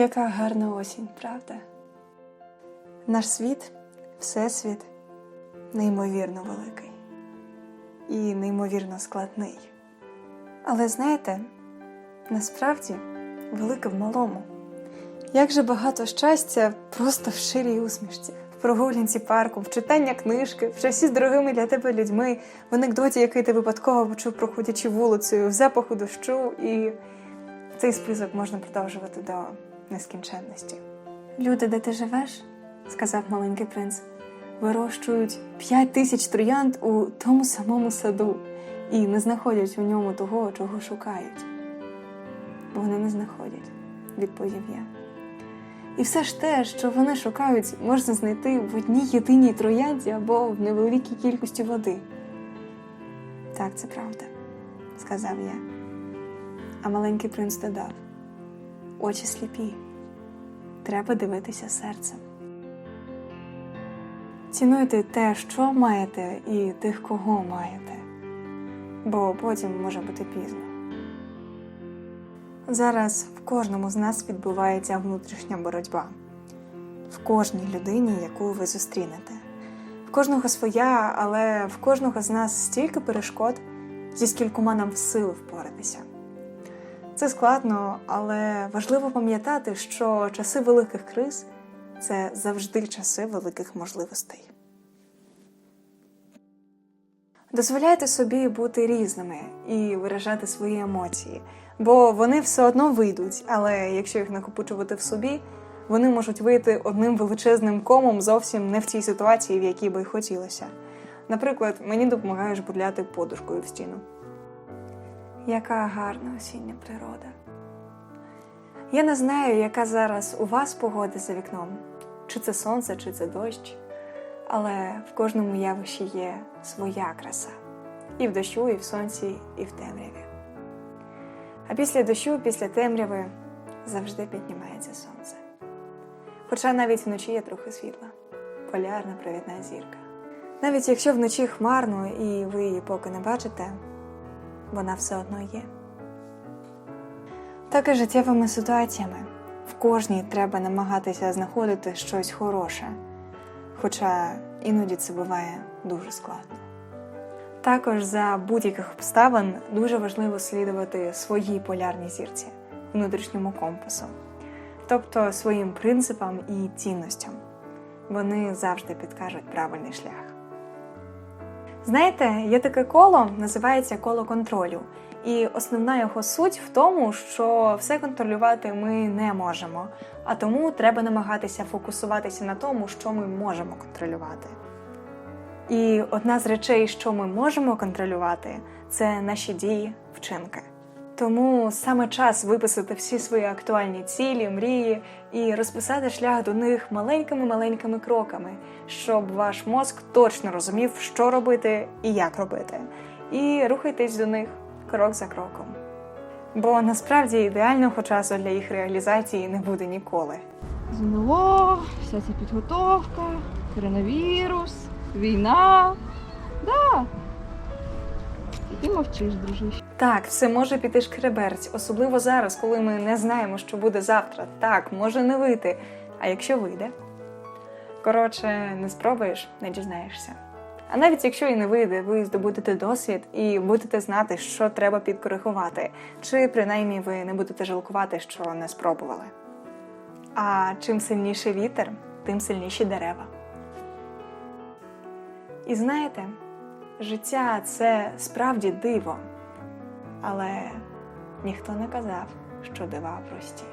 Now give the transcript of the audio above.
Яка гарна осінь, правда? Наш світ, всесвіт, неймовірно великий і неймовірно складний. Але знаєте, насправді велике в малому. Як же багато щастя просто в ширій усмішці, в прогулянці парку, в читання книжки, в часі з дорогими для тебе людьми, в анекдоті, який ти випадково почув, проходячи вулицею, в запаху дощу, і цей список можна продовжувати до нескінченності. Люди, де ти живеш, сказав маленький принц, вирощують п'ять тисяч троянд у тому самому саду і не знаходять у ньому того, чого шукають. Вони не знаходять, відповів я. І все ж те, що вони шукають, можна знайти в одній єдиній троянді або в невеликій кількості води. Так, це правда, сказав я. А маленький принц додав: очі сліпі, треба дивитися серцем. Цінуйте те, що маєте, і тих, кого маєте, бо потім може бути пізно. Зараз в кожному з нас відбувається внутрішня боротьба, в кожній людині, яку ви зустрінете. В кожного своя, але в кожного з нас стільки перешкод, зі скількома нам сил впоратися. Це складно, але важливо пам'ятати, що часи великих криз це завжди часи великих можливостей. Дозволяйте собі бути різними і виражати свої емоції, бо вони все одно вийдуть, але якщо їх накопичувати в собі, вони можуть вийти одним величезним комом зовсім не в тій ситуації, в якій би хотілося. Наприклад, мені допомагає жбурляти подушкою в стіну. Яка гарна осіння природа. Я не знаю, яка зараз у вас погода за вікном, чи це сонце, чи це дощ, але в кожному явищі є своя краса. І в дощу, і в сонці, і в темряві. А після дощу, після темряви завжди піднімається сонце. Хоча навіть вночі є трохи світла, полярна провідна зірка. Навіть якщо вночі хмарно і ви її поки не бачите, вона все одно є. Так і життєвими ситуаціями. В кожній треба намагатися знаходити щось хороше, хоча іноді це буває дуже складно. Також за будь-яких обставин дуже важливо слідувати своїй полярній зірці, внутрішньому компасу, тобто своїм принципам і цінностям. Вони завжди підкажуть правильний шлях. Знаєте, є таке коло, називається коло контролю. І основна його суть в тому, що все контролювати ми не можемо, а тому треба намагатися фокусуватися на тому, що ми можемо контролювати. І одна з речей, що ми можемо контролювати, це наші дії, вчинки. Тому саме час виписати всі свої актуальні цілі, мрії і розписати шлях до них маленькими-маленькими кроками, щоб ваш мозк точно розумів, що робити і як робити. І рухайтесь до них крок за кроком. Бо насправді ідеального часу для їх реалізації не буде ніколи. ЗНО, вся ця підготовка, коронавірус, війна. Да. І ти мовчиш, дружище. Так, все може піти шкреберть, особливо зараз, коли ми не знаємо, що буде завтра. Так, може не вийти. А якщо вийде? Коротше, не спробуєш, не дізнаєшся. А навіть якщо і не вийде, ви здобудете досвід і будете знати, що треба підкоригувати, чи принаймні ви не будете жалкувати, що не спробували. А чим сильніший вітер, тим сильніші дерева. І знаєте, життя це справді диво, але ніхто не казав, що дива прості.